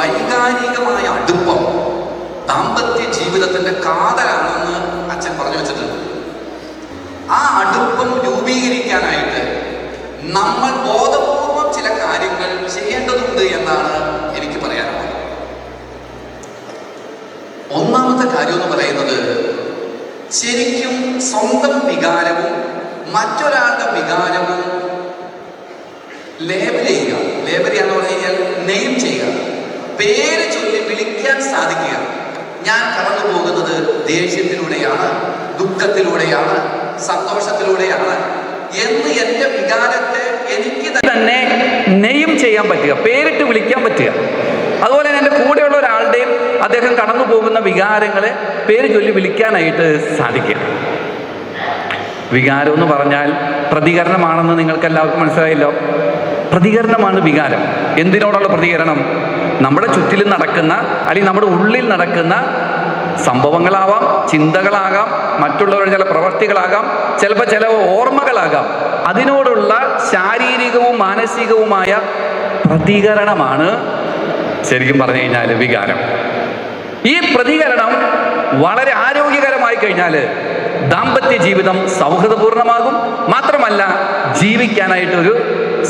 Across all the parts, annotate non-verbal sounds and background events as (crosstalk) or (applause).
വൈകാരികമായ അടുപ്പം ദാമ്പത്യ ജീവിതത്തിന്റെ കാതലാണെന്ന് അച്ഛൻ പറഞ്ഞു വെച്ചിട്ടുണ്ട്. ആ അടുപ്പം രൂപീകരിക്കാനായിട്ട് നമ്മൾ ബോധപൂർവം ചില കാര്യങ്ങൾ ചെയ്യേണ്ടതുണ്ട് എന്നാണ് എനിക്ക് പറയാനുള്ളത്. ഒന്നാമത്തെ കാര്യം എന്ന് പറയുന്നത് ശരിക്കും സ്വന്തം വികാരവും മറ്റൊരാളുടെ വികാരവും ലേബൽ ചെയ്യുക. ലേബൽ ചെയ്യാന്ന് പറഞ്ഞു കഴിഞ്ഞാൽ നെയിം ചെയ്യുക. പേര് ചൊല്ലി വിളിക്കാൻ സാധിക്കുക ഞാൻ കടന്നു പോകുന്നത് ദേഷ്യത്തിലൂടെയാണ് ദുഃഖത്തിലൂടെയാണ് സന്തോഷത്തിലൂടെയാണ് എന്ന് എന്റെ വികാരത്തെ എനിക്ക് തന്നെ നെയ്യും ചെയ്യാൻ പറ്റുക പേരിട്ട് വിളിക്കാൻ പറ്റുക. അതുപോലെ തന്നെ എന്റെ കൂടെയുള്ള ഒരാളുടെയും അദ്ദേഹം കടന്നു പോകുന്ന വികാരങ്ങളെ പേര് ചൊല്ലി വിളിക്കാനായിട്ട് സാധിക്കുക. വികാരം എന്ന് പറഞ്ഞാൽ പ്രതികരണമാണെന്ന് നിങ്ങൾക്ക് എല്ലാവർക്കും മനസ്സിലായല്ലോ. പ്രതികരണമാണ് വികാരം. എന്തിനോടുള്ള പ്രതികരണം? നമ്മുടെ ചുറ്റിലും നടക്കുന്ന അല്ലെങ്കിൽ നമ്മുടെ ഉള്ളിൽ നടക്കുന്ന സംഭവങ്ങളാവാം ചിന്തകളാകാം മറ്റുള്ളവരുടെ ചില പ്രവർത്തികളാകാം ചിലപ്പോൾ ചില ഓർമ്മകളാകാം. അതിനോടുള്ള ശാരീരികവും മാനസികവുമായ പ്രതികരണമാണ് ശരിക്കും പറഞ്ഞു കഴിഞ്ഞാൽ വികാരം. ഈ പ്രതികരണം വളരെ ആരോഗ്യകരമായി കഴിഞ്ഞാൽ ദാമ്പത്യ ജീവിതം സൗഹൃദപൂർണമാകും. മാത്രമല്ല ജീവിക്കാനായിട്ടൊരു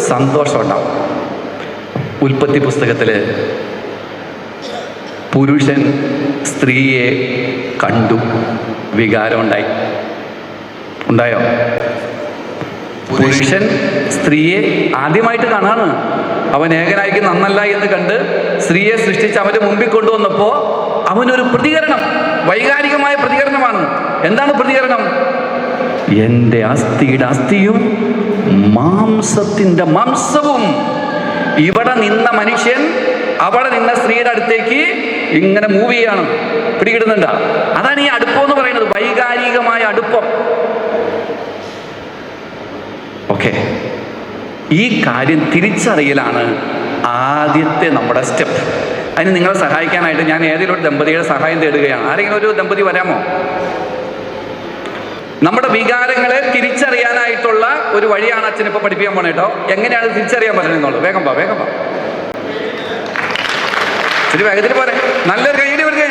സന്തോഷം ഉണ്ടാവും ഉൽപ്പത്തി പുസ്തകത്തിൽ പുരുഷൻ സ്ത്രീയെ കണ്ടു വികാരം ഉണ്ടായി. പുരുഷൻ സ്ത്രീയെ ആദ്യമായിട്ട് കാണാണ്. അവൻ ഏകനായിക്ക് നന്നല്ല എന്ന് കണ്ട് സ്ത്രീയെ സൃഷ്ടിച്ച് അവന്റെ മുമ്പിൽ കൊണ്ടുവന്നപ്പോ അവനൊരു പ്രതികരണം വൈകാരികമായ പ്രതികരണമാണ്. എന്താണ് പ്രതികരണം? എന്റെ അസ്ഥിയുടെ അസ്ഥിയും മാംസത്തിന്റെ മാംസവും. ഇവിടെ നിന്ന മനുഷ്യൻ അവിടെ നിന്ന സ്ത്രീയുടെ അടുത്തേക്ക് ഇങ്ങനെ മൂവ് ചെയ്യാണ്. പിടികിടുന്നുണ്ട്. അതാണ് ഈ അടുപ്പം എന്ന് പറയുന്നത്. വൈകാരികമായ അടുപ്പം. ഓക്കെ ഈ കാര്യം തിരിച്ചറിയലാണ് ആദ്യത്തെ നമ്മുടെ സ്റ്റെപ്പ് അതിന് നിങ്ങളെ സഹായിക്കാനായിട്ട് ഞാൻ ഏതെങ്കിലും ഒരു ദമ്പതിയുടെ സഹായം തേടുകയാണ്. ആരെങ്കിലും ഒരു ദമ്പതി വരാമോ? നമ്മുടെ വികാരങ്ങളെ തിരിച്ചറിയാനായിട്ടുള്ള ഒരു വഴിയാണ് അച്ഛൻ ഇപ്പൊ പഠിപ്പിക്കാൻ പോണേ കേട്ടോ എങ്ങനെയാണ് തിരിച്ചറിയാൻ പറ്റുന്നുള്ളൂ വേഗം പാ വേഗം പാ ശരി വേഗത്തിൽ പോരെ. നല്ലൊരു കൈയ്യടി ഇവർക്ക്.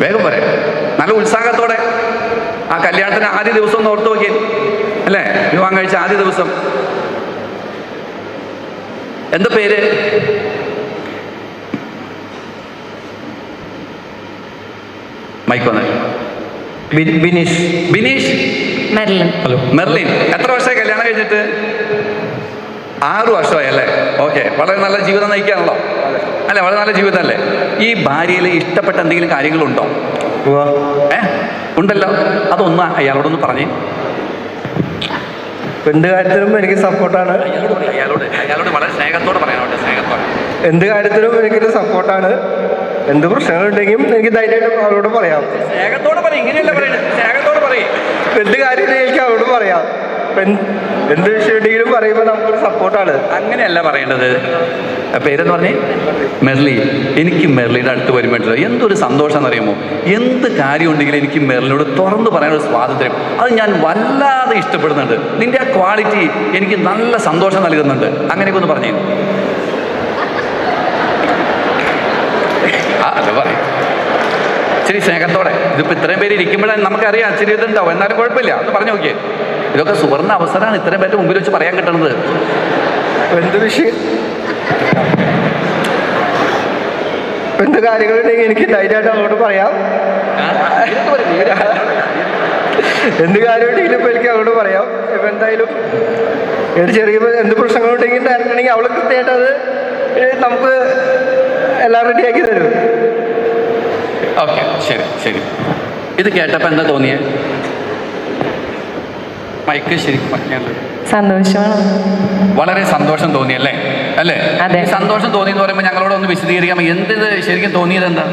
വേഗം പോരെ. നല്ല ഉത്സാഹത്തോടെ ആ കല്യാണത്തിന് ആദ്യ ദിവസം ഒന്ന് ഓർത്ത് നോക്കി അല്ലേ? വിവാഹം കഴിച്ച ആദ്യ ദിവസം. എന്താ പേര്? മൈക്ക് വന്നേ. Bineesh. Bineesh? Merlin. Hello. Merlin. എത്ര വർഷമായി കല്യാണം കഴിഞ്ഞിട്ട്? ആറ് വർഷമായി അല്ലേ? ഓക്കെ. വളരെ നല്ല ജീവിതം നയിക്കാണല്ലോ. അല്ലെ? വളരെ നല്ല ജീവിതം അല്ലേ ഈ ഭാര്യയിൽ ഇഷ്ടപ്പെട്ട എന്തെങ്കിലും കാര്യങ്ങളുണ്ടോ? ഏ? ഉണ്ടല്ലോ. അതൊന്ന് അയാളോടൊന്ന് പറഞ്ഞേ. എന്ത് കാര്യത്തിലും എനിക്ക് സപ്പോർട്ടാണ്. അയാളോട് അയാളോട്. അയാളോട് വളരെ സ്നേഹത്തോടെ പറയാനോട്ടെ സ്നേഹത്തോടെ. എന്ത് കാര്യത്തിലും എനിക്കൊരു സപ്പോർട്ടാണ്. എന്ത് പ്രശ്നങ്ങളുണ്ടെങ്കിലും എനിക്ക് ധൈര്യമായിട്ട് അവരോട് പറയാം. സ്നേഹത്തോടെ പറയും ഇങ്ങനെയല്ല പറയുന്നത് സ്നേഹത്തോടെ പറയും. എന്ത് കാര്യം എനിക്ക് അവരോട് പറയാം. എന്ത് എന്ത് വിഷയം ഉണ്ടെങ്കിലും പറയുമ്പോൾ നമുക്കൊരു സപ്പോർട്ടാണ്. അങ്ങനെയല്ല പറയേണ്ടത്. പേരെന്ന് പറഞ്ഞേ? മെർലി. എനിക്ക് മെർലിയുടെ അടുത്ത് വരുമ്പോഴല്ലോ എന്തൊരു സന്തോഷം അറിയുമോ? എന്ത് കാര്യം ഉണ്ടെങ്കിലും എനിക്ക് മെർലിനോട് തുറന്നു പറയാനൊരു സ്വാതന്ത്ര്യം. അത് ഞാൻ വല്ലാതെ ഇഷ്ടപ്പെടുന്നുണ്ട്. നിന്റെ ആ ക്വാളിറ്റി എനിക്ക് നല്ല സന്തോഷം നൽകുന്നുണ്ട്. അങ്ങനെയൊക്കെ ഒന്ന് പറഞ്ഞേ. ആ അത് ഇച്ചിരി സ്നേഹത്തോടെ ഇതിപ്പോൾ ഇത്രയും പേര് ഇരിക്കുമ്പോഴാണ് നമുക്കറിയാം ഇച്ചിരി ഇതുണ്ടാവും. എന്നാലും കുഴപ്പമില്ല. ഒന്ന് പറഞ്ഞു നോക്കിയേ. ഇതൊക്കെ സുവർണ അവസരമാണ് ഇത്രയും പേരുടെ മുമ്പിൽ വെച്ച് പറയാൻ കിട്ടുന്നത് എന്ത് വിഷയം? എന്ത് കാര്യങ്ങളുണ്ടെങ്കിൽ എനിക്ക് ധൈര്യമായിട്ട് അങ്ങോട്ട് പറയാം. എന്ത് കാര്യമുണ്ടെങ്കിലും ഇപ്പം എനിക്ക് അങ്ങോട്ട് പറയാം. ഇപ്പം എന്തായാലും ഒരു ചെറിയ എന്ത് പ്രശ്നങ്ങളുണ്ടെങ്കിൽ ഉണ്ടെങ്കിൽ അവൾ കൃത്യമായിട്ട് അത് നമുക്ക് എല്ലാം റെഡിയാക്കി തരും. ഓക്കെ ശരി ശരി. ഇത് കേട്ടപ്പോൾ എന്താ തോന്നിയേ? മൈക്ക് ശരി സന്തോഷമാണ്. വളരെ സന്തോഷം തോന്നി അല്ലേ? അല്ലേ? ഈ സന്തോഷം തോന്നി എന്ന് പറയുമ്പോൾ ഞങ്ങളോട് ഒന്ന് വിശദീകരിക്കാം. എന്ത് ശരിക്കും തോന്നിയത് എന്താ?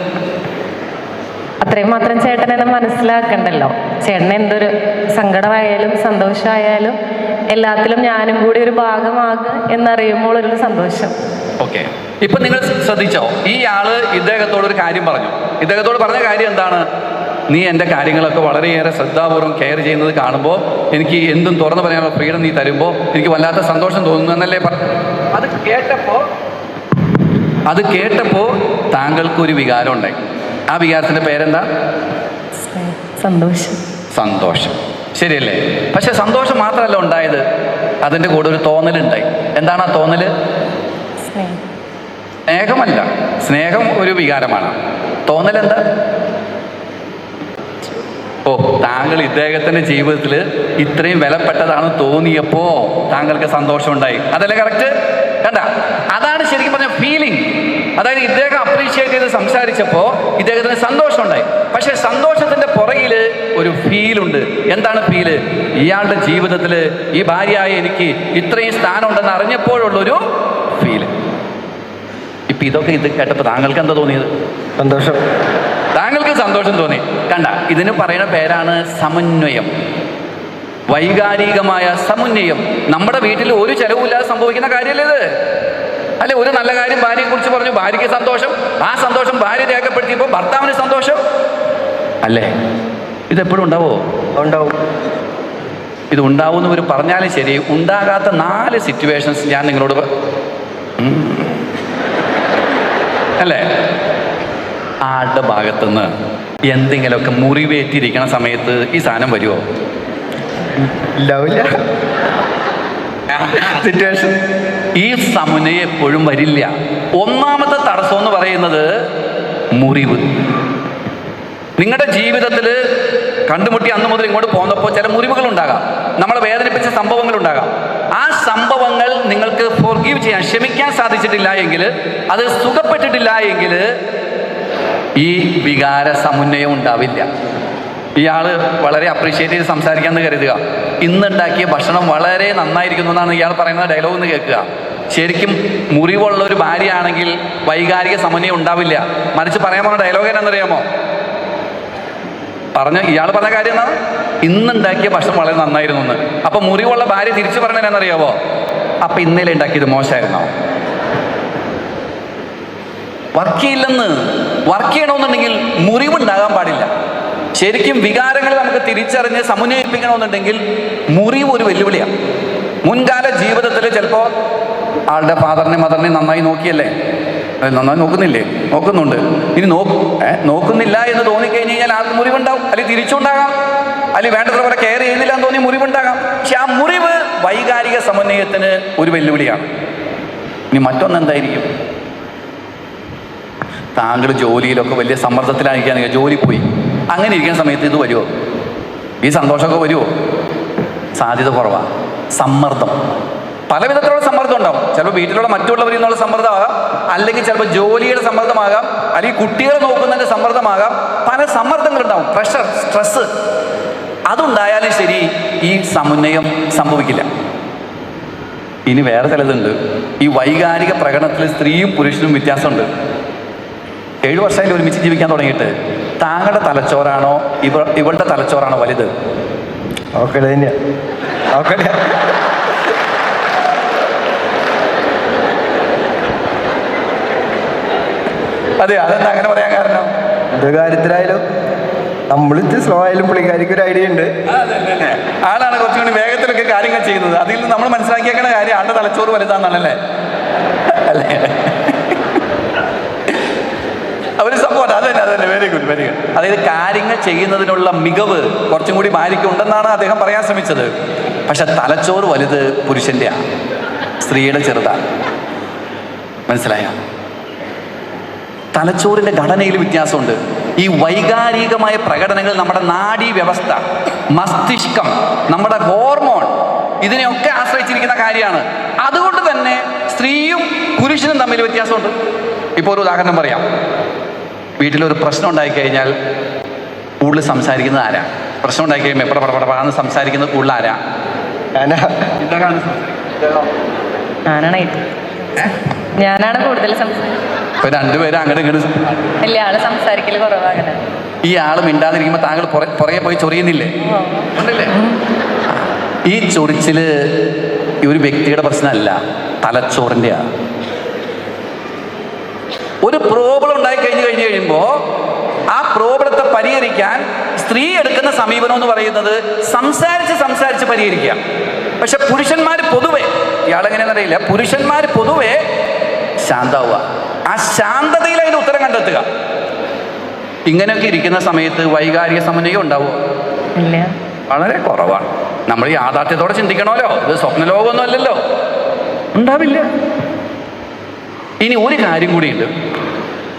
അത്രയും മാത്രം ചേട്ടനെ എന്നെ മനസ്സിലാക്കണ്ടല്ലോ. ചേട്ടന് എന്തൊരു സങ്കടമായാലും സന്തോഷമായാലും എല്ലാത്തിലും ഞാനും കൂടി ഒരു ഭാഗമാകും എന്നറിയുമ്പോൾ ഒരു സന്തോഷം. ഓക്കെ ഇപ്പൊ നിങ്ങൾ ശ്രദ്ധിച്ചോ ഈ ആൾ ഇദ്ദേഹത്തോട് ഒരു കാര്യം പറഞ്ഞു. ഇദ്ദേഹത്തോട് പറഞ്ഞ കാര്യം എന്താണ്? നീ എന്റെ കാര്യങ്ങളൊക്കെ വളരെയേറെ ശ്രദ്ധാപൂർവം കെയർ ചെയ്യുന്നത് കാണുമ്പോൾ എനിക്ക് എന്തും തുറന്നു പറയാനുള്ള ഫ്രീഡം നീ തരുമ്പോൾ എനിക്ക് വല്ലാത്ത സന്തോഷം തോന്നുന്നു എന്നല്ലേ പറഞ്ഞു അത് കേട്ടപ്പോൾ അത് കേട്ടപ്പോൾ താങ്കൾക്കൊരു വികാരം ഉണ്ടായി. ആ വികാരത്തിന്റെ പേരെന്താ? സന്തോഷം. സന്തോഷം. ശരിയല്ലേ? പക്ഷെ സന്തോഷം മാത്രമല്ല ഉണ്ടായത് അതിന്റെ കൂടെ ഒരു തോന്നലുണ്ടായി. എന്താണ് ആ തോന്നൽ സ്നേഹം സ്നേഹമല്ല. സ്നേഹം ഒരു വികാരമാണ്. തോന്നൽ എന്താ ഓ താങ്കൾ ഇദ്ദേഹത്തിന്റെ ജീവിതത്തിൽ ഇത്രയും വിലപ്പെട്ടതാണ് തോന്നിയപ്പോ താങ്കൾക്ക് സന്തോഷം ഉണ്ടായി അതല്ലേ കറക്റ്റ് കണ്ട? അതാണ് ശരിക്കും പറഞ്ഞ ഫീലിംഗ് അതായത് ഇദ്ദേഹം അപ്രീഷിയേറ്റ് ചെയ്ത് സംസാരിച്ചപ്പോൾ ഇദ്ദേഹത്തിന് സന്തോഷം ഉണ്ടായി പക്ഷെ സന്തോഷത്തിന്റെ പുറകിൽ ഒരു ഫീലുണ്ട് എന്താണ് ഫീൽ ഇയാളുടെ ജീവിതത്തിൽ ഈ ഭാര്യയായ എനിക്ക് ഇത്രയും സ്ഥാനം ഉണ്ടെന്ന് അറിഞ്ഞപ്പോഴുള്ളൊരു ഇപ്പൊ ഇതൊക്കെ ഇത് കേട്ടപ്പോൾ താങ്കൾക്ക് എന്താ തോന്നിയത്? സന്തോഷം. താങ്കൾക്ക് സന്തോഷം തോന്നി. കണ്ട ഇതിന് പറയുന്ന പേരാണ് സമന്വയം. വൈകാരികമായ സമന്വയം. നമ്മുടെ വീട്ടിൽ ഒരു ചെലവുമില്ലാതെ സംഭവിക്കുന്ന കാര്യമല്ലേ ഇത്? അല്ലെ ഒരു നല്ല കാര്യം ഭാര്യയെ കുറിച്ച് പറഞ്ഞു ഭാര്യയ്ക്ക് സന്തോഷം. ആ സന്തോഷം ഭാര്യ രേഖപ്പെടുത്തിയപ്പോൾ ഭർത്താവിന് സന്തോഷം. അല്ലേ? ഇതെപ്പോഴും ഉണ്ടാവോ? ഉണ്ടാവും. ഇത് ഉണ്ടാവുമെന്ന് ഇവർ പറഞ്ഞാലും ശരി. ഉണ്ടാകാത്ത നാല് സിറ്റുവേഷൻസ് ഞാൻ നിങ്ങളോട്. അല്ലേ? ആളുടെ ഭാഗത്തുനിന്ന് എന്തെങ്കിലുമൊക്കെ മുറിവേറ്റിരിക്കണ സമയത്ത് ഈ സാധനം വരുമോ സിറ്റുവേഷൻ ഈ സമന്വയം എപ്പോഴും വരില്ല. ഒന്നാമത്തെ തടസ്സം എന്ന് പറയുന്നത് മുറിവ്. നിങ്ങളുടെ ജീവിതത്തിൽ കണ്ടുമുട്ടി അന്ന് മുതൽ ഇങ്ങോട്ട് പോന്നപ്പോൾ ചില മുറിവുകൾ ഉണ്ടാകാം നമ്മളെ വേദനിപ്പിച്ച സംഭവങ്ങൾ ഉണ്ടാകാം ആ സംഭവങ്ങൾ നിങ്ങൾക്ക് ഫോർഗീവ് ചെയ്യാൻ ക്ഷമിക്കാൻ സാധിച്ചിട്ടില്ല എങ്കിൽ അത് സുഖപ്പെട്ടിട്ടില്ല എങ്കിൽ ഈ വികാര സമന്വയം ഉണ്ടാവില്ല. ഇയാൾ വളരെ അപ്രീഷിയേറ്റ് ചെയ്ത് സംസാരിക്കാന്ന് കരുതുക. ഇന്നുണ്ടാക്കിയ ഭക്ഷണം വളരെ നന്നായിരിക്കുന്നു എന്നാണ് ഇയാൾ പറയുന്ന ഡയലോഗ് എന്ന് കേൾക്കുക. ശരിക്കും മുറിവുള്ള ഒരു ഭാര്യയാണെങ്കിൽ വൈകാരിക സമന്വയം ഉണ്ടാവില്ല. മറിച്ച് പറയാൻ പറഞ്ഞ ഡയലോഗ് എന്നാണെന്നറിയാമോ? പറഞ്ഞ ഇയാൾ പറഞ്ഞ കാര്യം എന്താണ്? ഇന്നുണ്ടാക്കിയ ഭക്ഷണം വളരെ നന്നായിരുന്നു എന്ന്. അപ്പൊ മുറിവുള്ള ഭാര്യ തിരിച്ചു പറഞ്ഞ എന്നറിയാവോ അപ്പൊ ഇന്നലെ ഉണ്ടാക്കിയത് മോശമായിരുന്നോ? വർക്ക് ചെയ്യില്ലെന്ന് വർക്ക് ചെയ്യണമെന്നുണ്ടെങ്കിൽ മുറിവുണ്ടാകാൻ പാടില്ല. ശരിക്കും വികാരങ്ങൾ നമുക്ക് തിരിച്ചറിഞ്ഞ് സമന്വയിപ്പിക്കണമെന്നുണ്ടെങ്കിൽ മുറിവ് ഒരു വെല്ലുവിളിയാണ് മുൻകാല ജീവിതത്തിൽ ചിലപ്പോൾ ആളുടെ ഫാദറിനെ മദറിനെ നന്നായി നോക്കിയല്ലേ? നന്നായി നോക്കുന്നില്ലേ? നോക്കുന്നുണ്ട്. ഇനി നോക്കും നോക്കുന്നില്ല എന്ന് തോന്നിക്കഴിഞ്ഞ് കഴിഞ്ഞാൽ ആൾക്ക് മുറിവുണ്ടാവും. അല്ലെങ്കിൽ തിരിച്ചുണ്ടാകാം? അല്ലെങ്കിൽ വേണ്ടത്ര പോലെ കെയർ ചെയ്യുന്നില്ല എന്ന് തോന്നിയ മുറിവുണ്ടാകാം. പക്ഷെ ആ മുറിവ് വൈകാരിക സമന്വയത്തിന് ഒരു വെല്ലുവിളിയാണ്. ഇനി മറ്റൊന്ന് എന്തായിരിക്കും താങ്കൾ ജോലിയിലൊക്കെ വലിയ സമ്മർദ്ദത്തിലായിരിക്കുകയാണെങ്കിൽ ജോലി പോയി. അങ്ങനെ ഇരിക്കുന്ന സമയത്ത് ഇത് വരുമോ ഈ സന്തോഷമൊക്കെ വരുമോ സാധ്യത കുറവാണ് സമ്മർദ്ദം. പല വിധത്തിലുള്ള സമ്മർദ്ദം ഉണ്ടാവും. ചിലപ്പോൾ വീട്ടിലുള്ള മറ്റുള്ളവരിൽ നിന്നുള്ള സമ്മർദ്ദമാകാം. അല്ലെങ്കിൽ ചിലപ്പോൾ ജോലിയുടെ സമ്മർദ്ദമാകാം. അല്ലെങ്കിൽ കുട്ടികളെ നോക്കുന്നതിന്റെ സമ്മർദ്ദമാകാം. പല സമ്മർദ്ദങ്ങളുണ്ടാവും. പ്രഷർ സ്ട്രെസ് അതുണ്ടായാലും ശരി ഈ സമന്വയം സംഭവിക്കില്ല. ഇനി വേറെ ചിലതുണ്ട്. ഈ വൈകാരിക പ്രകടനത്തിൽ സ്ത്രീയും പുരുഷനും വ്യത്യാസമുണ്ട്. ഏഴു വർഷമായാലും ഒരുമിച്ച് ജീവിക്കാൻ തുടങ്ങിയിട്ട് താങ്കളുടെ തലച്ചോറാണോ ഇവ ഇവളുടെ തലച്ചോറാണോ വലുത്? അതെ അതെന്താ അങ്ങനെ പറയാൻ കാരണം? എന്ത് കാര്യത്തിലായാലും നമ്മളിത് സ്ലോ ആയാലും പുള്ളിക്കാരിക്ക് ഒരു ഐഡിയ ഉണ്ട്. ആളാണ് കുറച്ചും കൂടി വേഗത്തിലൊക്കെ കാര്യങ്ങൾ ചെയ്യുന്നത്. അതിൽ നിന്ന് നമ്മൾ മനസ്സിലാക്കിയേക്കുന്ന കാര്യം ആളുടെ തലച്ചോറ് വലുതാണെന്നല്ലേ? അല്ലേ? ഒരു സപ്പോർട്ട് അതന്നെ തന്നെ വെരി ഗുഡ് വെരി ഗുഡ് അതായത് കാര്യങ്ങൾ ചെയ്യുന്നതിനുള്ള മികവ് കുറച്ചും കൂടി ഭാര്യയ്ക്ക് ഉണ്ടെന്നാണ് അദ്ദേഹം പറയാൻ ശ്രമിച്ചത്. പക്ഷെ തലച്ചോറ് വലുത് പുരുഷന്റെയാണ് സ്ത്രീയുടെ ചെറുതാണ്. മനസ്സിലായ? തലച്ചോറിന്റെ ഘടനയിൽ വ്യത്യാസമുണ്ട്. ഈ വൈകാരികമായ പ്രകടനങ്ങൾ നമ്മുടെ നാഡീ വ്യവസ്ഥ മസ്തിഷ്കം നമ്മുടെ ഹോർമോൺ ഇതിനെയൊക്കെ ആശ്രയിച്ചിരിക്കുന്ന കാര്യമാണ്. അതുകൊണ്ട് തന്നെ സ്ത്രീയും പുരുഷനും തമ്മിൽ വ്യത്യാസമുണ്ട്. ഇപ്പോൾ ഒരു ഉദാഹരണം പറയാം. വീട്ടിലൊരു പ്രശ്നം ഉണ്ടായി കഴിഞ്ഞാൽ കൂടുതൽ സംസാരിക്കുന്നത് ആരാ? പ്രശ്നം ഉണ്ടായി കഴിയുമ്പോൾ എപ്പോഴ പടപടപാന്ന് സംസാരിക്കുന്നത് കൂടുതൽ ആരാ? ഞാനാ. ഞാനാണ്. ഞാനാണ് കൂടുതൽ ഇപ്പൊ രണ്ടുപേരും അങ്ങോട്ട് ഇങ്ങോട്ട് ഇല്ല ആൾ സംസാരിക്കൽ കുറവാകണ ഈ ആൾ മിണ്ടാതിരിക്കുമ്പോൾ താങ്കൾ പുറ- പുറകെ പോയി ചൊറിയുന്നില്ലേ? ഉണ്ടല്ലേ? ഈ ചൊറിച്ചിൽ ഈ ഒരു വ്യക്തിയുടെ പ്രശ്നമല്ല തലച്ചോറിന്റെയാണ് ഒരു പ്രോബ്ലം ഉണ്ടായി കഴിഞ്ഞു കഴിഞ്ഞു കഴിയുമ്പോൾ ആ പ്രോബ്ലത്തെ പരിഹരിക്കാൻ സ്ത്രീ എടുക്കുന്ന സമീപനം എന്ന് പറയുന്നത് സംസാരിച്ച് സംസാരിച്ച് പരിഹരിക്കുക. പക്ഷെ പുരുഷന്മാർ പൊതുവെ ഇയാളെങ്ങനെയാണെന്നറിയില്ല പുരുഷന്മാർ പൊതുവെ ശാന്താവുക ആ ശാന്തതയിൽ അതിന് ഉത്തരം കണ്ടെത്തുക. ഇങ്ങനെയൊക്കെ ഇരിക്കുന്ന സമയത്ത് വൈകാരിക സമന്വയം ഉണ്ടാവുമോ? ഇല്ല. വളരെ കുറവാണ്. നമ്മൾ യാഥാർത്ഥ്യത്തോടെ ചിന്തിക്കണമല്ലോ. ഇത് സ്വപ്നലോകമൊന്നും അല്ലല്ലോ. ഉണ്ടാവില്ല. ഇനി ഒരു കാര്യം കൂടിയുണ്ട്.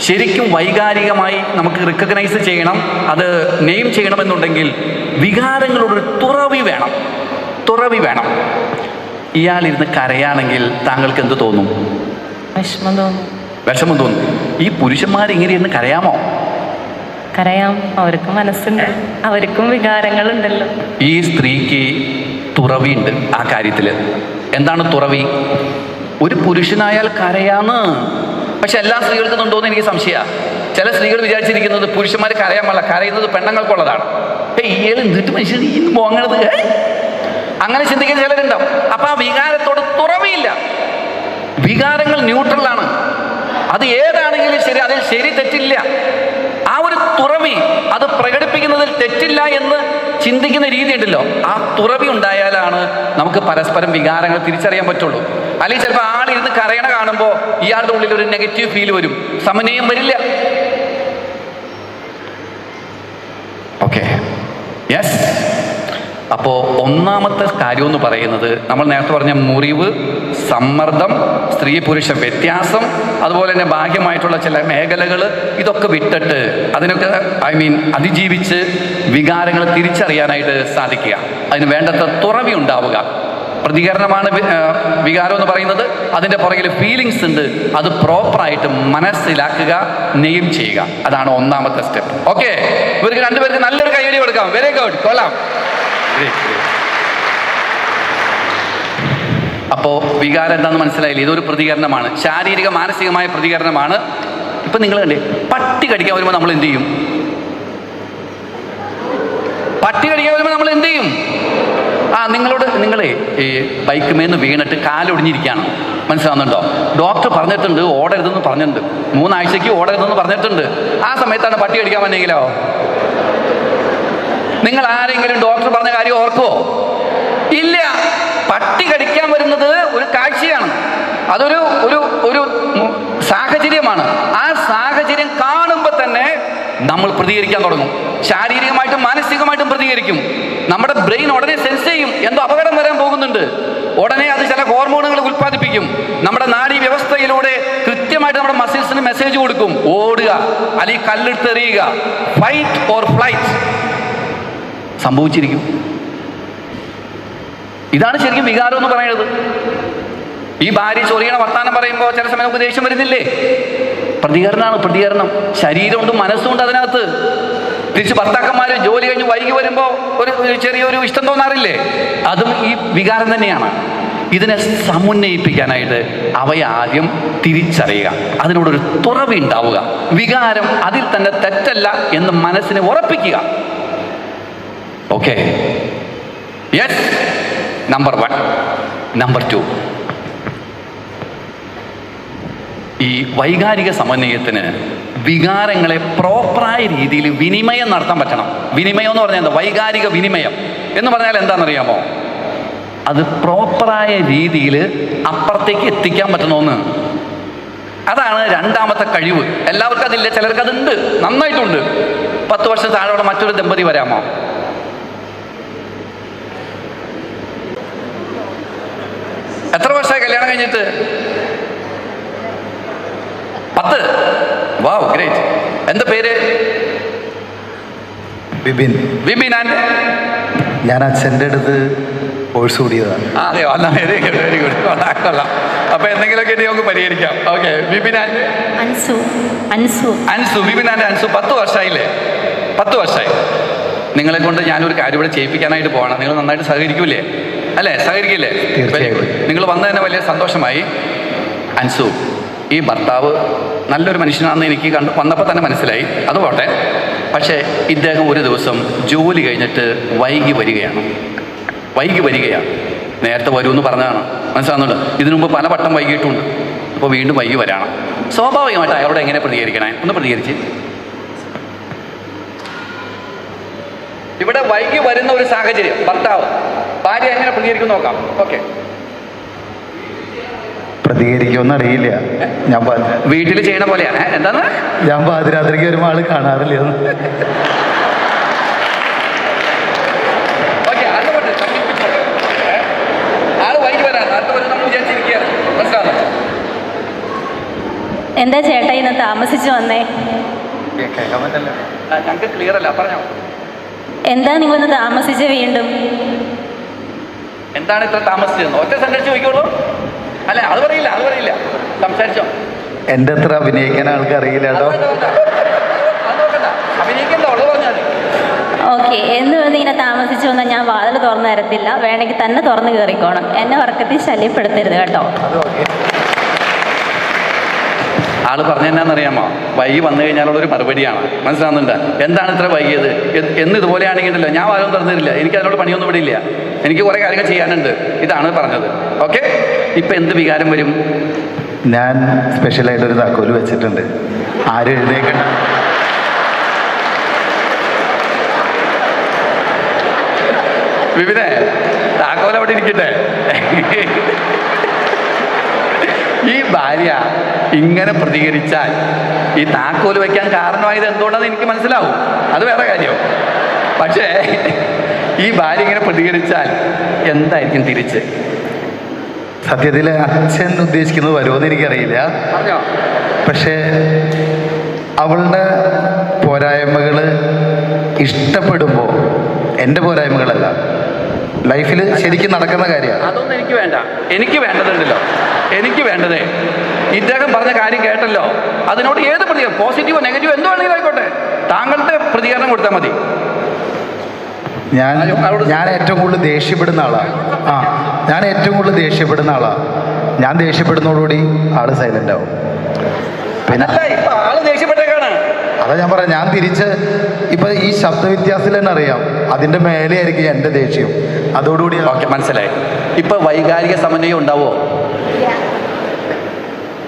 ശരിക്കും വൈകാരികമായി നമുക്ക് റിക്കഗ്നൈസ് ചെയ്യണം. അത് നെയിം ചെയ്യണമെന്നുണ്ടെങ്കിൽ വികാരങ്ങളോടൊരു തുറവി വേണം. തുറവി വേണം. ഇയാളിരുന്ന് കരയാണെങ്കിൽ താങ്കൾക്ക് എന്ത് തോന്നും? വിഷമം തോന്നും. വിഷമം തോന്നും. ഈ പുരുഷന്മാർ ഇങ്ങനെയെന്ന് കരയാമോ? കരയാം. അവർക്കും മനസ്സുണ്ട്. അവർക്കും വികാരങ്ങളുണ്ടല്ലോ. ഈ സ്ത്രീക്ക് തുറവിയുണ്ട് ആ കാര്യത്തിൽ എന്താണ് തുറവി? ഒരു പുരുഷനായാൽ കരയാന്ന്. പക്ഷെ എല്ലാ സ്ത്രീകൾക്കും ഉണ്ടോന്ന് എനിക്ക് സംശയമാണ് ചില സ്ത്രീകൾ വിചാരിച്ചിരിക്കുന്നത് പുരുഷന്മാർ കരയാൻ പാടില്ല. കരയുന്നത് പെണ്ണുങ്ങൾക്കുള്ളതാണ്. ഇയാൾ എന്നിട്ട് മനുഷ്യൻ പോകണത് അങ്ങനെ ചിന്തിക്കുന്ന ചിലരുണ്ടാവും. അപ്പൊ ആ വികാരത്തോട് തുറവിയില്ല. വികാരങ്ങൾ ന്യൂട്രലാണ് അത് ഏതാണെങ്കിലും ശരി അതിൽ ശരി തെറ്റില്ല. ആ ഒരു തുറവി അത് പ്രകടിപ്പിക്കുന്നതിൽ തെറ്റില്ല എന്ന് ചിന്തിക്കുന്ന രീതി ഉണ്ടല്ലോ ആ തുറവി ഉണ്ടായാലാണ് നമുക്ക് പരസ്പരം വികാരങ്ങൾ തിരിച്ചറിയാൻ പറ്റുള്ളൂ. അല്ലെങ്കിൽ ചിലപ്പോൾ ആളിരുന്ന് കരയണ കാണുമ്പോൾ ഇയാളുടെ ഉള്ളിൽ ഒരു നെഗറ്റീവ് ഫീൽ വരും. സമന്വയം വരില്ല. ഓക്കെ യെസ് അപ്പോൾ ഒന്നാമത്തെ കാര്യം എന്ന് പറയുന്നത് നമ്മൾ നേരത്തെ പറഞ്ഞ മുറിവ് സമ്മർദ്ദം സ്ത്രീ പുരുഷ വ്യത്യാസം അതുപോലെ തന്നെ ഭാഗ്യമായിട്ടുള്ള ചില മേഖലകൾ ഇതൊക്കെ വിട്ടിട്ട് അതിനൊക്കെ ഐ മീൻ അതിജീവിച്ച് വികാരങ്ങൾ തിരിച്ചറിയാനായിട്ട് സാധിക്കുക. അതിന് വേണ്ടത്ര തുറവി ഉണ്ടാവുക. പ്രതികരണമാണ് വികാരം എന്ന് പറയുന്നത്. അതിന്റെ പുറകിൽ ഫീലിങ്സ് ഉണ്ട്. അത് പ്രോപ്പറായിട്ട് മനസ്സിലാക്കുക നെയിം ചെയ്യുക. അതാണ് ഒന്നാമത്തെ സ്റ്റെപ്പ് ഓക്കെ ഇവർക്ക് രണ്ടുപേർക്ക് നല്ലൊരു കൈയടി കൊടുക്കാം. വെരി ഗുഡ് കൊള്ളാം. അപ്പോൾ വികാരം എന്താണെന്ന് മനസ്സിലായില്ലേ? ഇതൊരു പ്രതികരണമാണ്. ശാരീരിക മാനസികമായ പ്രതികരണമാണ്. ഇപ്പം നിങ്ങൾ കണ്ടേ പട്ടി കടിക്കാൻ വരുമ്പോൾ നമ്മൾ എന്ത് ചെയ്യും? പട്ടി കടിക്കാൻ വരുമ്പോൾ നമ്മൾ എന്ത് ചെയ്യും? ആ നിങ്ങളോട് നിങ്ങളെ ഈ ബൈക്ക് മേന്ന് വീണിട്ട് കാലൊടിഞ്ഞിരിക്കുകയാണ്. മനസ്സിലാവുന്നുണ്ടോ? ഡോക്ടർ പറഞ്ഞിട്ടുണ്ട് ഓടരുതെന്ന് പറഞ്ഞിട്ടുണ്ട്. മൂന്നാഴ്ചയ്ക്ക് ഓടരുതെന്ന് പറഞ്ഞിട്ടുണ്ട്. ആ സമയത്താണ് പട്ടി കടിക്കാൻ വന്നെങ്കിലോ നിങ്ങൾ ആരെങ്കിലും ഡോക്ടർ പറഞ്ഞ കാര്യം ഓർക്കുമോ ഇല്ല. പട്ടി കടിക്കാൻ വരുന്നത് ഒരു കാഴ്ചയാണ്. അതൊരു ഒരു ഒരു സാഹചര്യമാണ്. ആ സാഹചര്യം കാണുമ്പോൾ തന്നെ നമ്മൾ പ്രതികരിക്കാൻ തുടങ്ങും. ശാരീരികമായിട്ടും മാനസികമായിട്ടും പ്രതികരിക്കും. നമ്മുടെ ബ്രെയിൻ ഉടനെ സെൻസ് ചെയ്യും. എന്തോ അപകടം വരാൻ പോകുന്നുണ്ട്. ഉടനെ അത് ചില ഹോർമോണുകൾ ഉൽപ്പാദിപ്പിക്കും. നമ്മുടെ നാഡീ വ്യവസ്ഥയിലൂടെ കൃത്യമായിട്ട് നമ്മുടെ മസിൽസിന് മെസ്സേജ് കൊടുക്കും. ഓടുക അല്ലെങ്കിൽ കല്ലെടുത്തെറിയുക. ഫൈറ്റ് ഓർ ഫ്ലൈറ്റ് സംഭവിച്ചിരിക്കും. ഇതാണ് ശരിക്കും വികാരം എന്ന് പറയുന്നത്. ഈ ഭാര്യ ചൊറിയണ വർത്താനം പറയുമ്പോൾ ചില സമയം ഉപദേശം വരുന്നില്ലേ? പ്രതികരണമാണ് പ്രതികരണം. ശരീരമുണ്ട് മനസ്സുണ്ട് അതിനകത്ത്. തിരിച്ച് ഭർത്താക്കന്മാർ ജോലി കഴിഞ്ഞ് വൈകി വരുമ്പോൾ ഒരു ചെറിയൊരു ഇഷ്ടം തോന്നാറില്ലേ? അതും ഈ വികാരം തന്നെയാണ്. ഇതിനെ സമുന്നയിപ്പിക്കാനായിട്ട് അവയെ ആദ്യം തിരിച്ചറിയുക. അതിനോടൊരു തുറവി ഉണ്ടാവുക. വികാരം അതിൽ തന്നെ തെറ്റല്ല എന്ന് മനസ്സിനെ ഉറപ്പിക്കുക. Okay yes number one number two ഈ വൈകാരിക സമന്വയത്തിന് വികാരങ്ങളെ പ്രോപ്പറായ രീതിയിൽ വിനിമയം നടത്താൻ പറ്റണം. വിനിമയം എന്ന് പറഞ്ഞാൽ എന്താ? വൈകാരിക വിനിമയം. എന്ന് പറഞ്ഞാൽ എന്താണെന്നറിയാമോ? അത് പ്രോപ്പറായ രീതിയിൽ അപ്പുറത്തേക്ക് എത്തിക്കാൻ പറ്റണമെന്ന് അതാണ് രണ്ടാമത്തെ കഴിവ്. എല്ലാവർക്കും അതില്ല. ചിലർക്ക് അതുണ്ട്. നന്നായിട്ടുണ്ട്. പത്ത് വർഷം താഴെയുള്ള മറ്റൊരു ദമ്പതി വരാമോ? എത്ര വർഷമായി കല്യാണം കഴിഞ്ഞിട്ട്? പത്ത്. വാവ് ഗ്രേറ്റ് എന്താ പേര്? വിപിൻ. വിപിൻ ആൻഡ്? ഞാൻ അച്ഛന്റെ അടുത്ത് കോഴ്സ് കൂടിയതാണ്. അതെയോ അല്ല വെരി ഗുഡ് വെരി ഗുഡ് കൊള്ളാം കൊള്ളാം. അപ്പൊ എന്തെങ്കിലുമൊക്കെ ഇനി നമുക്ക് പരിഹരിക്കാം. Okay Vipin and? Ansu. Ansu. Ansu Vipin and Ansu. പത്ത് വർഷമായില്ലേ? പത്ത് വർഷമായി. നിങ്ങളെ കൊണ്ട് ഞാനൊരു കാര്യം ഇവിടെ ചെയ്യിപ്പിക്കാനായിട്ട് പോകണം നിങ്ങൾ നന്നായിട്ട് സഹകരിക്കൂലേ? അല്ലേ? സഹകരിക്കില്ലേ. നിങ്ങൾ വന്നതന്നെ വലിയ സന്തോഷമായി. അൻസു ഈ ഭർത്താവ് നല്ലൊരു മനുഷ്യനാണെന്ന് എനിക്ക് കണ്ട് വന്നപ്പോൾ തന്നെ മനസ്സിലായി. അത് പോട്ടെ. പക്ഷേ ഇദ്ദേഹം ഒരു ദിവസം ജോലി കഴിഞ്ഞിട്ട് വൈകി വരികയാണ്. വൈകി വരികയാണ്. നേരത്തെ വരുമെന്ന് പറഞ്ഞതാണ്. മനസ്സിലാകുന്നുണ്ട് ഇതിനു മുമ്പ് പല വട്ടം വൈകിട്ടുണ്ട് അപ്പോൾ വീണ്ടും വൈകി വരാണ്. സ്വാഭാവികമായിട്ട് അയാളോട് എങ്ങനെ പ്രതികരിക്കണേ? ഒന്ന് പ്രതികരിച്ച്. ഇവിടെ വൈകി വരുന്ന ഒരു സാഹചര്യം. ഭർത്താവ്. ഭാര്യ എങ്ങനെ പ്രതികരിക്കും നോക്കാം. ഓക്കെ പ്രതികരിക്കുമെന്ന് അറിയില്ല. ഞാൻ വീട്ടിൽ ചെയ്യണ പോലെയാണ്. എന്താന്ന് എന്താണ്? ഞാൻ പാതിരാത്രിക്ക് വരുമ്പോൾ ആൾ കാണാറില്ല. എന്താ ചേട്ടാ ഇന്ന് താമസിച്ചു വന്നേ? എന്താ നിങ്ങളിന്ന് താമസിച്ച് വീണ്ടും? എന്താണ് ഇത്ര താമസിച്ചതെന്ന്? ഒറ്റ സെന്റൻസ് ചോദിക്കുള്ളൂ അല്ല അത് പറയില്ല അത് പറയില്ല. സംസാരിച്ചോ. എന്റെ അത്ര അഭിനയിക്കാൻ ആൾക്ക് അറിയില്ല കേട്ടോ. അഭിനയിക്കണ്ട ഉള്ളത് പറഞ്ഞാൽ ഓക്കെ എന്ന് വന്ന് ഇങ്ങനെ താമസിച്ചു വന്നാൽ ഞാൻ വാതിൽ തുറന്നു തരത്തില്ല. വേണമെങ്കിൽ തന്നെ തുറന്നു കയറിക്കോണം. എന്നെ ഉറക്കത്തിൽ ശല്യപ്പെടുത്തരുത് കേട്ടോ. ആൾ പറഞ്ഞെന്നാന്നറിയാമോ വൈകി വന്നു കഴിഞ്ഞാലുള്ളൊരു മറുപടിയാണ്. മനസ്സിലാവുന്നുണ്ട്? എന്താണ് ഇത്ര വൈകിയത്? എന്ന് ഇതുപോലെ ഇതുപോലെയാണെങ്കിലല്ലോ ഞാൻ വാദം തുറന്നിട്ടില്ല. എനിക്ക് അതിനോട് പണിയൊന്നും ഇവിടെ ഇല്ല. എനിക്ക് കുറേ കാര്യങ്ങൾ ചെയ്യാനുണ്ട്. ഇതാണ് പറഞ്ഞത്. ഓക്കെ ഇപ്പം എന്ത് വികാരം വരും? ഞാൻ സ്പെഷ്യലായിട്ടൊരു താക്കോൽ വെച്ചിട്ടുണ്ട്. ആരും എഴുന്നേക്കണ്ട വിപിനെ താക്കോൽ അവിടെ ഇരിക്കട്ടെ. ഈ ഭാര്യ ഇങ്ങനെ പ്രതികരിച്ചാൽ ഈ താക്കോൽ വയ്ക്കാൻ കാരണമായത് എന്തുകൊണ്ടാണെന്ന് എനിക്ക് മനസ്സിലാവും. അത് വേറെ കാര്യം. പക്ഷേ ഈ ഭാര്യ ഇങ്ങനെ പ്രതികരിച്ചാൽ എന്തായിരിക്കും തിരിച്ച്? സത്യത്തിൽ അച്ഛൻ ഉദ്ദേശിക്കുന്നത് വരുമെന്ന് എനിക്കറിയില്ല. പക്ഷേ അവളുടെ പോരായ്മകൾ ഇഷ്ടപ്പെടുമ്പോൾ എന്റെ പോരായ്മകളല്ല. ലൈഫിൽ ശരിക്കും നടക്കുന്ന കാര്യമാണ്. അതൊന്നും എനിക്ക് വേണ്ട. എനിക്ക് വേണ്ടതുണ്ടല്ലോ. എനിക്ക് വേണ്ടതേ. ഇദ്ദേഹം പറഞ്ഞ കാര്യം കേട്ടല്ലോ. അതിനോട് ഏത് പ്രതികരണം? പോസിറ്റീവോ നെഗറ്റീവോ എന്തോ വേണമെങ്കിലും ആയിക്കോട്ടെ. താങ്കളുടെ പ്രതികരണം കൊടുത്താൽ മതി. ഞാൻ ഞാൻ ഏറ്റവും കൂടുതൽ ദേഷ്യപ്പെടുന്ന ആളാണ് ആ ഞാൻ ഏറ്റവും കൂടുതൽ ദേഷ്യപ്പെടുന്ന ആളാണ് ഞാൻ ദേഷ്യപ്പെടുന്നതോടുകൂടി ആൾ സൈലന്റ് ആവും. പിന്നെ അതാ ഞാൻ പറയാം ഞാൻ തിരിച്ച് ഇപ്പൊ ഈ ശബ്ദവ്യത്യാസത്തിൽ തന്നെ അറിയാം. അതിന്റെ മേലെയായിരിക്കും എന്റെ ദേഷ്യം. അതോടുകൂടി ഓക്കെ മനസ്സിലായി. ഇപ്പൊ വൈകാരിക സമന്വയം ഉണ്ടാവോ?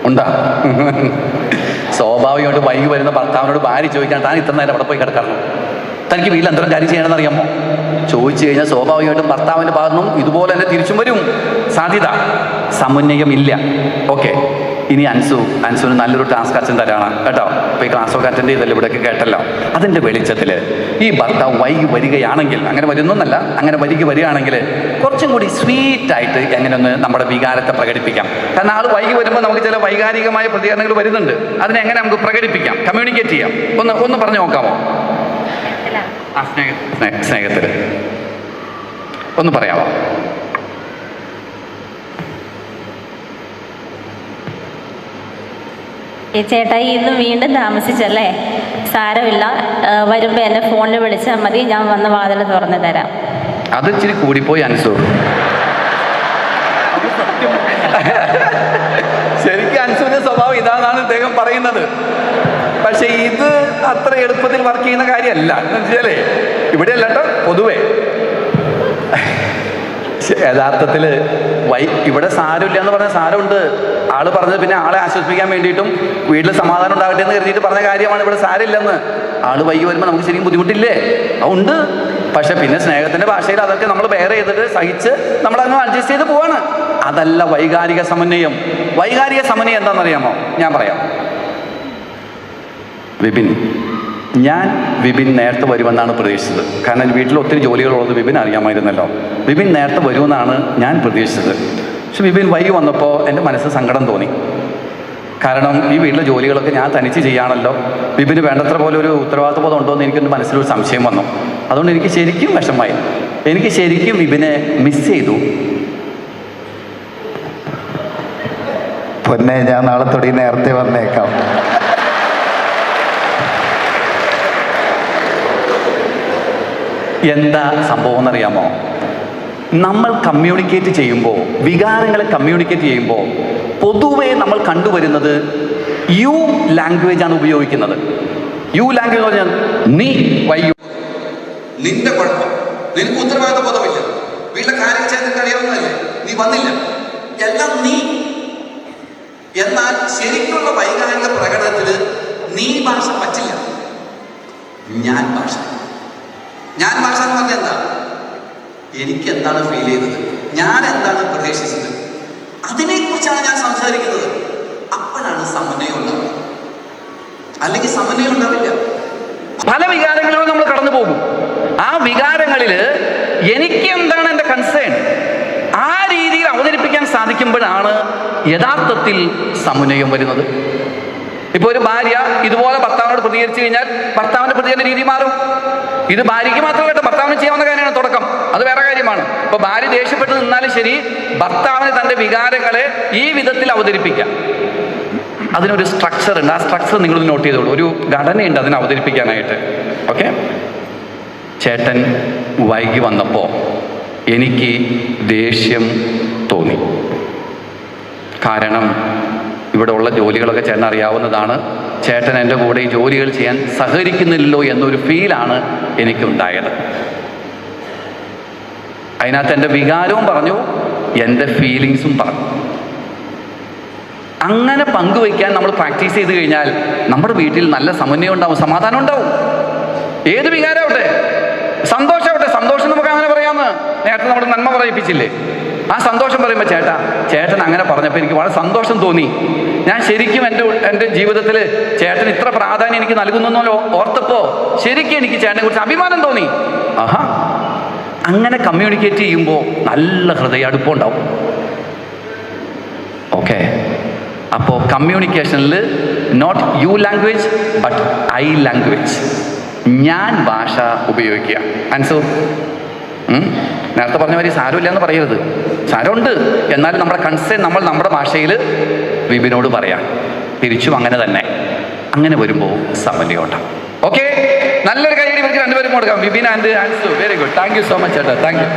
ഉണ്ടാ. (laughs) സ്വാഭാവികമായിട്ട് വൈകി വരുന്ന ഭർത്താവിനോട് ഭാര്യ ചോദിക്കാൻ താൻ ഇത്ര നേരം അവിടെ പോയി കിടക്കണം തനിക്ക് വീട്ടിൽ എന്തോരം കാര്യം ചെയ്യണമെന്ന് അറിയാമോ? ചോദിച്ചു കഴിഞ്ഞാൽ സ്വാഭാവികമായിട്ടും ഭർത്താവിന്റെ ഭാഗത്തു നിന്നും ഇതുപോലെ തന്നെ തിരിച്ചും വരും. സാധ്യത? സമന്വയം ഇല്ല ഓക്കെ. ഇനി അൻസു അൻസുവിന് നല്ലൊരു ടാസ്ക് അച്ഛൻ തരാണ്. കേട്ടോ? ഇപ്പോൾ ഈ ക്ലാസ് ഒക്കെ അറ്റൻഡ് ചെയ്തല്ലോ ഇവിടെയൊക്കെ കേട്ടല്ലോ. അതിന്റെ വെളിച്ചത്തിൽ ഈ ഭർത്താവ് വൈകി വരികയാണെങ്കിൽ അങ്ങനെ വരുന്നൊന്നല്ല അങ്ങനെ വരിക വരികയാണെങ്കിൽ കുറച്ചും കൂടി സ്വീറ്റായിട്ട് എങ്ങനെ ഒന്ന് നമ്മുടെ വികാരത്തെ പ്രകടിപ്പിക്കാം. കാരണം ആൾ വൈകി വരുമ്പോൾ നമുക്ക് ചില വൈകാരികമായ പ്രതികരണങ്ങൾ വരുന്നുണ്ട്. അതിനെ എങ്ങനെ നമുക്ക് പ്രകടിപ്പിക്കാം? കമ്മ്യൂണിക്കേറ്റ് ചെയ്യാം. ഒന്ന് ഒന്ന് പറഞ്ഞു നോക്കാമോ? ആ സ്നേഹ സ്നേ- സ്നേഹത്തിൽ ഒന്ന് പറയാമോ ചേട്ടാ ചേട്ടായി ഇന്ന് വീണ്ടും താമസിച്ചല്ലേ? സാരമില്ല. വരുമ്പോൾ എന്നെ ഫോണിൽ വിളിച്ചാൽ മതി. ഞാൻ വന്ന് വാതിൽ തുറന്നു തരാം. അത് ഇച്ചിരി കൂടിപ്പോയി അൻസു ശരിക്കും അൻസുവിന്റെ സ്വഭാവം ഇതാണെന്നാണ് ഇദ്ദേഹം പറയുന്നത്. പക്ഷെ ഇത് അത്ര എളുപ്പത്തിൽ വർക്ക് ചെയ്യുന്ന കാര്യമല്ല. എന്ന് വെച്ചാലേ ഇവിടെ അല്ല കേട്ടോ പൊതുവേ യഥാർത്ഥത്തിൽ വൈ ഇവിടെ സാരമില്ല എന്ന് പറഞ്ഞ സാരമുണ്ട്. ആൾ പറഞ്ഞത് പിന്നെ ആളെ ആശ്വസിപ്പിക്കാൻ വേണ്ടിയിട്ടും വീട്ടിൽ സമാധാനം ഉണ്ടാവട്ടെ എന്ന് കരുതിയിട്ട് പറഞ്ഞ കാര്യമാണ് ഇവിടെ സാരമില്ലെന്ന്. ആൾ വൈകി വരുമ്പോൾ നമുക്ക് ശരിക്കും ബുദ്ധിമുട്ടില്ലേ? അതുണ്ട് പക്ഷെ പിന്നെ സ്നേഹത്തിന്റെ ഭാഷയിൽ അതൊക്കെ നമ്മൾ വേറെ ചെയ്തിട്ട് സഹിച്ച് നമ്മൾ അങ്ങ് അഡ്ജസ്റ്റ് ചെയ്ത് പോവാണ്. അതല്ല വൈകാരിക സമന്വയം. വൈകാരിക സമന്വയം എന്താണെന്നറിയാമോ? ഞാൻ പറയാം. വിപിൻ. ഞാൻ വിപിൻ നേരത്തെ വരുമെന്നാണ് പ്രതീക്ഷിച്ചത്. കാരണം വീട്ടിൽ ഒത്തിരി ജോലികളുള്ളത് വിപിൻ അറിയാമായിരുന്നല്ലോ. വിപിൻ നേരത്തെ വരുമെന്നാണ് ഞാൻ പ്രതീക്ഷിച്ചത്. പക്ഷെ വിപിൻ വൈകി വന്നപ്പോൾ എന്റെ മനസ്സ് സങ്കടം തോന്നി. കാരണം ഈ വീട്ടിലെ ജോലികളൊക്കെ ഞാൻ തനിച്ച് ചെയ്യാണല്ലോ. വിപിന് വേണ്ടത്ര പോലെ ഒരു ഉത്തരവാദിത്വബോധം ഉണ്ടോ എന്ന് എനിക്കൊരു മനസ്സിലൊരു സംശയം വന്നു. അതുകൊണ്ട് എനിക്ക് ശരിക്കും വിഷമമായി. എനിക്ക് ശരിക്കും വിപിനെ മിസ് ചെയ്തു. പൊന്നെ ഞാൻ നാളെ തൊടി നേരത്തെ വന്നേക്കാം. എന്താ സംഭവം എന്നറിയാമോ? നമ്മൾ കമ്മ്യൂണിക്കേറ്റ് ചെയ്യുമ്പോൾ വികാരങ്ങളെ കമ്മ്യൂണിക്കേറ്റ് ചെയ്യുമ്പോൾ പൊതുവെ നമ്മൾ കണ്ടുവരുന്നത് യു ലാംഗ്വേജ് ആണ് ഉപയോഗിക്കുന്നത്. യു ലാംഗ്വേജ് പറഞ്ഞാൽ നീ വയ്യു നിന്റെ കുഴപ്പം. നിനക്ക് ഉത്തരവാദിത്ത ബോധമില്ല. വീട്ടിലെ കാര്യം നിനക്ക് അറിയാവുന്നതല്ലേ? നീ വന്നില്ല. എല്ലാം നീ. എന്നാൽ ശരിക്കുള്ള വൈകാരിക പ്രകടനത്തിൽ നീ ഭാഷ പറ്റില്ല. ഞാൻ ഭാഷ ഞാൻ എന്ന് പറഞ്ഞാൽ എന്താ? എനിക്ക് എന്താണ് ഫീൽ ചെയ്തത്? ഞാൻ എന്താണ് പ്രതീക്ഷിച്ചത്? അതിനെക്കുറിച്ചാണ് ഞാൻ സംസാരിക്കുന്നത്. അപ്പോഴാണ് സമന്വയം ഉണ്ടാവുന്നത് അല്ലെങ്കിൽ സമന്വയം ഉണ്ടാവില്ല. പല വികാരങ്ങളിലും നമ്മൾ കടന്നു പോകും. ആ വികാരങ്ങളിൽ എനിക്ക് എന്താണ് എന്റെ കൺസേൺ ആ രീതിയിൽ അവതരിപ്പിക്കാൻ സാധിക്കുമ്പോഴാണ് യഥാർത്ഥത്തിൽ സമന്വയം വരുന്നത്. ഇപ്പോൾ ഒരു ഭാര്യ ഇതുപോലെ ഭർത്താവിനോട് പ്രതികരിച്ചു കഴിഞ്ഞാൽ ഭർത്താവിന്റെ പ്രതികരണ രീതി മാറും. ഇത് ഭാര്യയ്ക്ക് മാത്രമല്ല കേട്ടോ. ഭർത്താവിന് ചെയ്യാവുന്ന കാര്യമാണ് തുടക്കം. അത് വേറെ കാര്യമാണ്. ഇപ്പൊ ഭാര്യ ദേഷ്യപ്പെട്ട് നിന്നാലും ശരി ഭർത്താവിന് തന്റെ വികാരങ്ങളെ ഈ വിധത്തിൽ അവതരിപ്പിക്കാം. അതിനൊരു സ്ട്രക്ചർ ഉണ്ട്. ആ സ്ട്രക്ചർ നിങ്ങൾ നോട്ട് ചെയ്തോളൂ. ഒരു ഘടനയുണ്ട് അതിനെ അവതരിപ്പിക്കാനായിട്ട്. ഓക്കെ ചേട്ടൻ വൈകി വന്നപ്പോൾ എനിക്ക് ദേഷ്യം തോന്നി. കാരണം ഇവിടെ ഉള്ള ജോലികളൊക്കെ ചേട്ടൻ അറിയാവുന്നതാണ് ചേട്ടൻ എന്റെ കൂടെ ഈ ജോലികൾ ചെയ്യാൻ സഹകരിക്കുന്നില്ലല്ലോ എന്നൊരു ഫീലാണ് എനിക്കുണ്ടായത്. അതിനകത്ത് എന്റെ വികാരവും പറഞ്ഞു എന്റെ ഫീലിങ്സും പറഞ്ഞു. അങ്ങനെ പങ്കുവയ്ക്കാൻ നമ്മൾ പ്രാക്ടീസ് ചെയ്ത് കഴിഞ്ഞാൽ നമ്മുടെ വീട്ടിൽ നല്ല സമന്വയം ഉണ്ടാവും സമാധാനം ഉണ്ടാവും. ഏത് വികാരമാവട്ടെ സന്തോഷമാവട്ടെ സന്തോഷം നമുക്ക് അങ്ങനെ പറയാമെന്ന് നേരത്തെ നമ്മുടെ നന്മ പറയിപ്പിച്ചില്ലേ? ആ സന്തോഷം പറയുമ്പോൾ ചേട്ടാ ചേട്ടൻ അങ്ങനെ പറഞ്ഞപ്പോൾ എനിക്ക് വളരെ സന്തോഷം തോന്നി. ഞാൻ ശരിക്കും എന്റെ എന്റെ ജീവിതത്തിൽ ചേട്ടൻ ഇത്ര പ്രാധാന്യം എനിക്ക് നൽകുന്നല്ലോ ഓർത്തപ്പോൾ ശരിക്കും എനിക്ക് ചേട്ടനെ കുറിച്ച് അഭിമാനം തോന്നി. ആഹാ. അങ്ങനെ കമ്മ്യൂണിക്കേറ്റ് ചെയ്യുമ്പോൾ നല്ല ഹൃദയ അടുപ്പമുണ്ടാവും ഓക്കെ അപ്പോൾ കമ്മ്യൂണിക്കേഷനിൽ not you language but I language ഞാൻ ഭാഷ ഉപയോഗിക്കുക. ആൻസർ? നേരത്തെ പറഞ്ഞ മാതിരി സാരമില്ല എന്ന് പറയരുത്. സാരമുണ്ട്. എന്നാൽ നമ്മുടെ കൺസേൺ നമ്മൾ നമ്മുടെ ഭാഷയിൽ വിപിനോട് പറയാം തിരിച്ചും അങ്ങനെ തന്നെ. അങ്ങനെ വരുമ്പോൾ സമന്വയമുണ്ടാവും ഓക്കെ നല്ലൊരു ഇവർക്ക് രണ്ടുപേരും കൊടുക്കാം. Bibin and Ansu. Very good thank you so much ചേട്ടാ. Thank you